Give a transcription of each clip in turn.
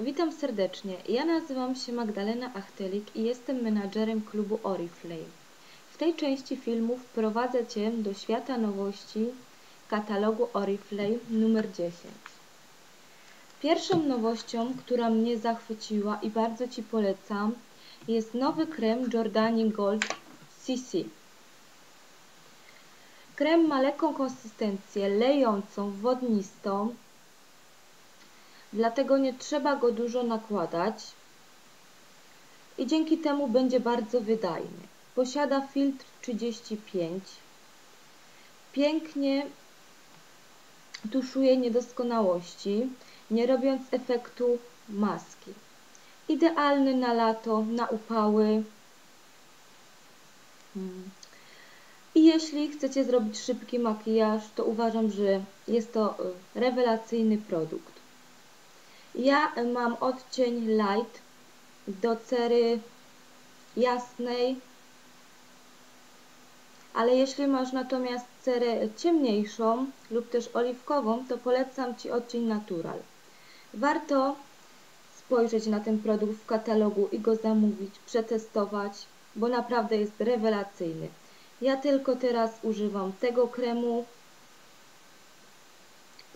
Witam serdecznie. Ja nazywam się Magdalena Achtelik i jestem menadżerem klubu Oriflame. W tej części filmu wprowadzę Cię do świata nowości katalogu Oriflame numer 10. Pierwszą nowością, która mnie zachwyciła i bardzo Ci polecam, jest nowy krem Jordani Gold CC. Krem ma lekką konsystencję, lejącą, wodnistą, dlatego nie trzeba go dużo nakładać i dzięki temu będzie bardzo wydajny. Posiada filtr 35. Pięknie tuszuje niedoskonałości, nie robiąc efektu maski. Idealny na lato, na upały. Hmm. I jeśli chcecie zrobić szybki makijaż, to uważam, że jest to y, rewelacyjny produkt. Ja mam odcień light do cery jasnej, ale jeśli masz natomiast cerę ciemniejszą lub też oliwkową, to polecam Ci odcień natural. Warto spojrzeć na ten produkt w katalogu i go zamówić, przetestować, bo naprawdę jest rewelacyjny. Ja tylko teraz używam tego kremu.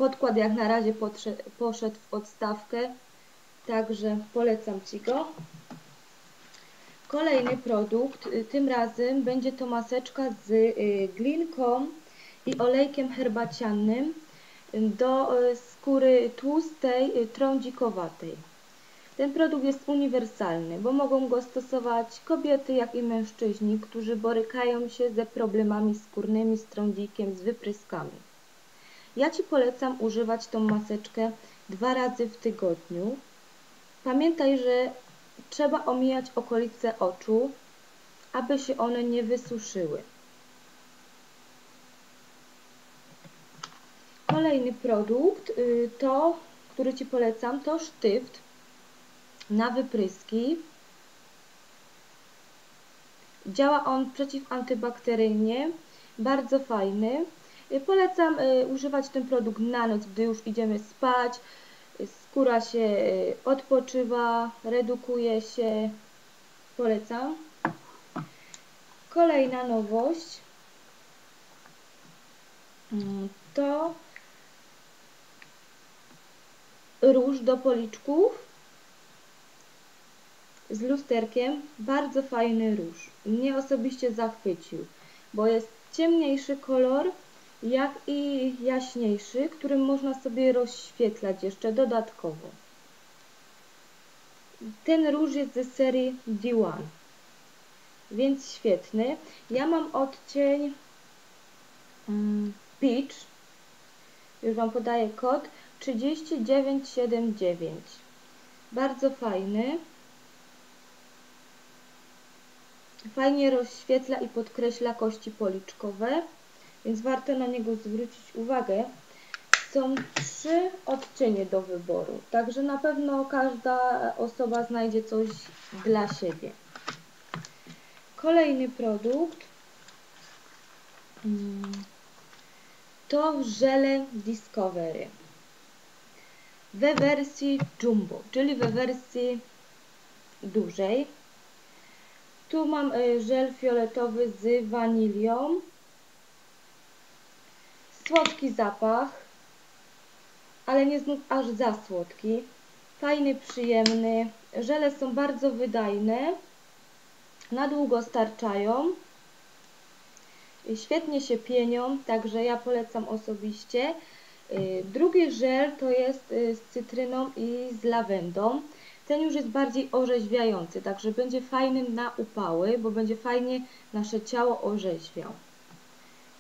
Podkład jak na razie poszedł w odstawkę, także polecam Ci go. Kolejny produkt, y, tym razem będzie to maseczka z y, glinką i olejkiem herbacianym do y, skóry tłustej, trądzikowatej. Ten produkt jest uniwersalny, bo mogą go stosować kobiety, jak i mężczyźni, którzy borykają się ze problemami skórnymi, z trądzikiem, z wypryskami. Ja Ci polecam używać tą maseczkę dwa razy w tygodniu. Pamiętaj, że trzeba omijać okolice oczu, aby się one nie wysuszyły. Kolejny produkt, y, to, który Ci polecam, to sztyft na wypryski. Działa on przeciwantybakteryjnie, bardzo fajny. Y, polecam y, używać ten produkt na noc, gdy już idziemy spać. Y, skóra się odpoczywa, redukuje się. Polecam. Kolejna nowość mm, to róż do policzków z lusterkiem. Bardzo fajny róż. Mnie osobiście zachwycił, bo jest ciemniejszy kolor, jak i jaśniejszy, którym można sobie rozświetlać jeszcze dodatkowo. Ten róż jest ze serii D1, więc świetny. Ja mam odcień um, Peach, już Wam podaję kod 3979. Bardzo fajny. Fajnie rozświetla i podkreśla kości policzkowe, więc warto na niego zwrócić uwagę. Są trzy odcienie do wyboru, także na pewno każda osoba znajdzie coś dla siebie. Kolejny produkt mm, to żele Discovery we wersji Jumbo, czyli we wersji dużej. Tu mam e, żel fioletowy z wanilią. Słodki zapach, ale nie znów aż za słodki. Fajny, przyjemny. Żele są bardzo wydajne. Na długo starczają. Świetnie się pienią, także ja polecam osobiście. E, drugi żel to jest e, z cytryną i z lawendą. Ten już jest bardziej orzeźwiający, także będzie fajny na upały, bo będzie fajnie nasze ciało orzeźwiał.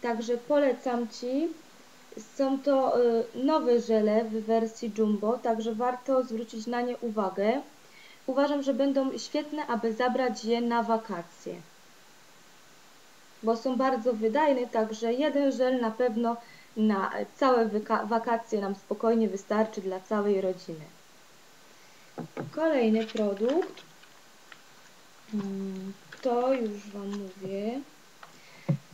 Także polecam Ci. Są to y, nowe żele w wersji Jumbo, także warto zwrócić na nie uwagę. Uważam, że będą świetne, aby zabrać je na wakacje. Bo są bardzo wydajne, także jeden żel na pewno na całe wakacje nam spokojnie wystarczy dla całej rodziny. Kolejny produkt. Mm, to już Wam mówię.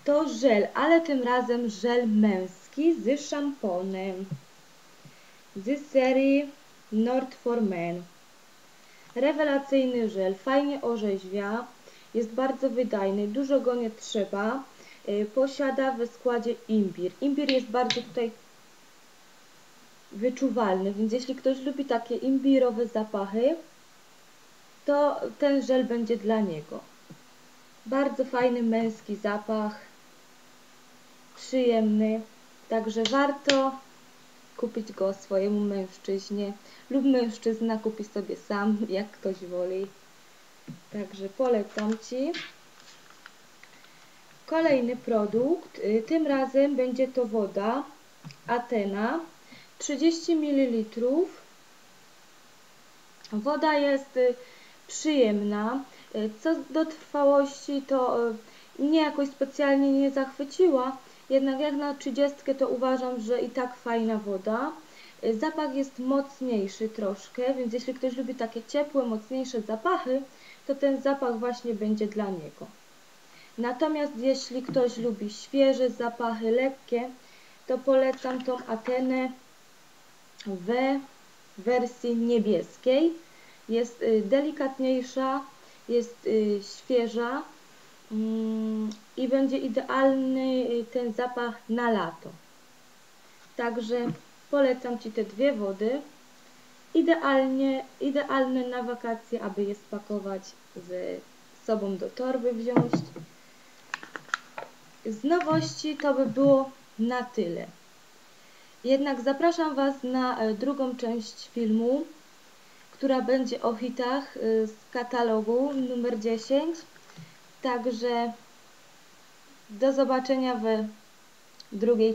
To żel, ale tym razem żel męski z szamponem. Z serii Nord for Men. Rewelacyjny żel, fajnie orzeźwia, jest bardzo wydajny, dużo go nie trzeba. Y, posiada w składzie imbir. Imbir jest bardzo tutaj wyczuwalny, więc jeśli ktoś lubi takie imbirowe zapachy, to ten żel będzie dla niego. Bardzo fajny męski zapach, przyjemny, także warto kupić go swojemu mężczyźnie lub mężczyzna kupi sobie sam, jak ktoś woli. Także polecam Ci. Kolejny produkt, y, tym razem będzie to woda Atena, 30 ml. Woda jest y, przyjemna. Y, co do trwałości, to mnie jakoś specjalnie nie zachwyciła, jednak jak na 30 to uważam, że i tak fajna woda. Zapach jest mocniejszy troszkę, więc jeśli ktoś lubi takie ciepłe, mocniejsze zapachy, to ten zapach właśnie będzie dla niego. Natomiast jeśli ktoś lubi świeże zapachy, lekkie, to polecam tą Atenę w wersji niebieskiej. Jest y, delikatniejsza, jest y, świeża i będzie idealny y, ten zapach na lato. Także polecam Ci te dwie wody. Idealnie, idealne na wakacje, aby je spakować z sobą do torby wziąć. Z nowości to by było na tyle. Jednak zapraszam Was na e, drugą część filmu, która będzie o hitach e, z katalogu numer 10. Także do zobaczenia w drugiej.